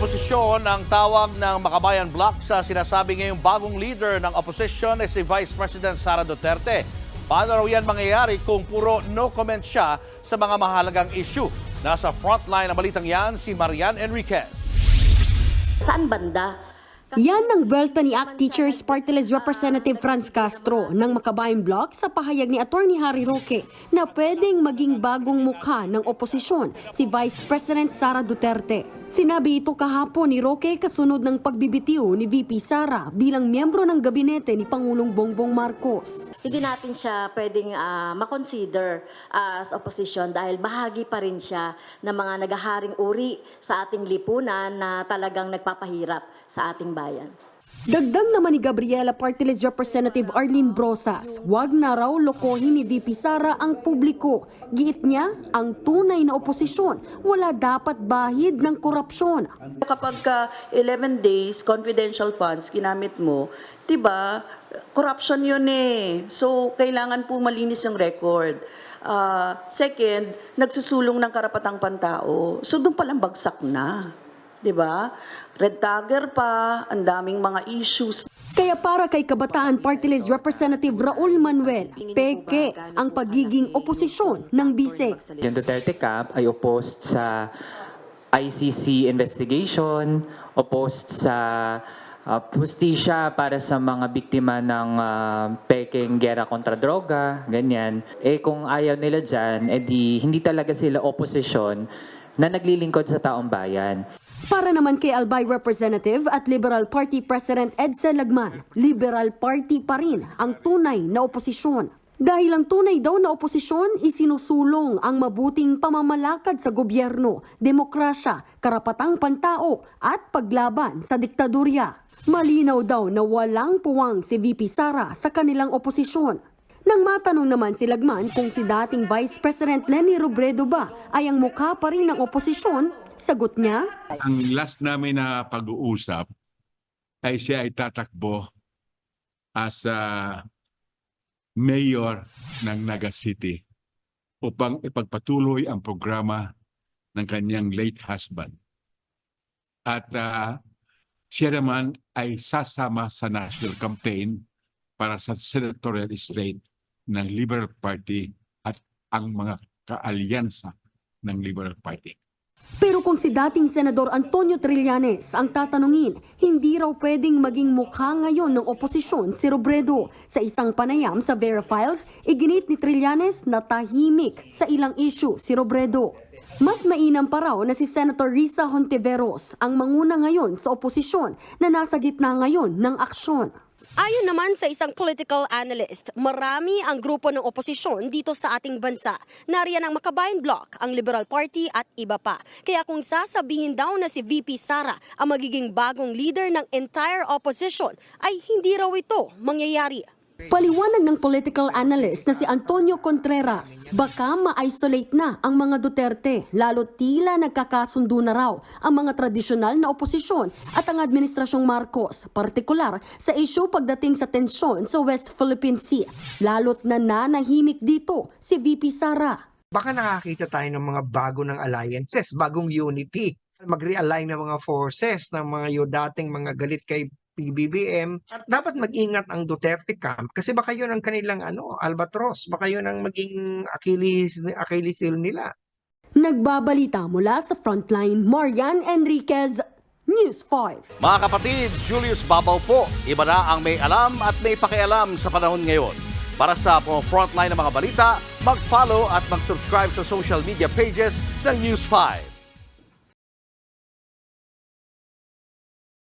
oposisyon ang tawag ng Makabayan Bloc sa sinasabi ngayong bagong leader ng opposition ay si Vice President Sara Duterte. Paano raw yan mangyayari kung puro no comment siya sa mga mahalagang issue? Nasa frontline ng balitang yan si Marian Enriquez. Saan banda? Yan ang belta ni ACT Teachers Party List Representative Franz Castro ng Makabayan Bloc sa pahayag ni Attorney Harry Roque na pwedeng maging bagong mukha ng oposisyon si Vice President Sara Duterte. Sinabi ito kahapon ni Roque kasunod ng pagbibitiw ni VP Sara bilang miyembro ng gabinete ni Pangulong Bongbong Marcos. Hindi natin siya pwedeng ah, makonsider as opposition dahil bahagi pa rin siya ng mga nagaharing uri sa ating lipunan na talagang nagpapahirap sa ating bayan. Dagdag naman ni Gabriela Party List Representative Arlene Brosas, wag na raw lokohin ni VP Sara ang publiko. Giit niya, ang tunay na oposisyon, wala dapat bahid ng korupsyon. Kapag ka 11 days confidential funds ginamit mo, 'di ba? Corruption 'yun eh. So kailangan po malinis yung record. Ah, second, nagsusulong ng karapatang pantao. So doon pa lang bagsak na. 'Di ba? Red tagger pa, ang daming mga issues Kaya para kay Kabataan Party List Representative Raul Manuel, peke ang pagiging oposisyon ng bise. Yung Duterte Camp ay opposed sa ICC investigation, opposed sa uh, hustisya para sa mga biktima ng uh, peking gera kontra droga, ganyan. Eh kung ayaw nila dyan, eh di hindi talaga sila opposition na naglilingkod sa taong bayan. Para naman kay Albay Representative at Liberal Party President Edsel Lagman, Liberal Party pa rin ang tunay na oposisyon. Dahil ang tunay daw na oposisyon, isinusulong ang mabuting pamamalakad sa gobyerno, demokrasya, karapatang pantao at paglaban sa diktadurya. Malinaw daw na walang puwang si VP Sara sa kanilang oposisyon. Nang matanong naman si Lagman kung si dating Vice President Lenny Robredo ba ay ang mukha pa rin ng oposisyon, sagot niya, ang last namin na pag-uusap ay siya ay tatakbo as a mayor ng Naga City upang ipagpatuloy ang programa ng kanyang late husband. At ah, siya naman ay sasama sa national campaign para sa senatorial straight ng Liberal Party at ang mga kaalyansa ng Liberal Party. Pero kung si dating Senador Antonio Trillanes ang tatanungin, hindi raw pwedeng maging mukha ngayon ng oposisyon si Robredo. Sa isang panayam sa Vera Files, iginit ni Trillanes na tahimik sa ilang issue si Robredo. Mas mainam pa raw na si Senator Risa Hontiveros ang manguna ngayon sa oposisyon na nasa gitna ngayon ng aksyon. Ayon naman sa isang political analyst, marami ang grupo ng oposisyon dito sa ating bansa. Nariyan ang Makabayan Bloc, ang Liberal Party at iba pa. Kaya kung sasabihin daw na si VP Sara ang magiging bagong leader ng entire opposition, ay hindi raw ito mangyayari. Paliwanag ng political analyst na si Antonio Contreras, baka ma-isolate na ang mga Duterte, lalo tila nagkakasundo na raw ang mga tradisyonal na oposisyon at ang Administrasyong Marcos, partikular sa issue pagdating sa tensyon sa West Philippine Sea. Lalo't nananahimik dito si VP Sara. baka nakakita tayo ng mga bago ng alliances, bagong unity. Mag-realign ng mga forces ng mga yung dating mga galit kay PBBM. At dapat mag-ingat ang Duterte camp kasi baka yun ang kanilang ano, albatros. Baka yun ang maging Achilles, Achilles heel nila. Nagbabalita mula sa Frontline, Marian Enriquez, News 5. Mga kapatid, Julius Babaw po. Iba na ang may alam at may pakialam sa panahon ngayon. Para sa mga frontline ng mga balita, mag-follow at mag-subscribe sa social media pages ng News 5.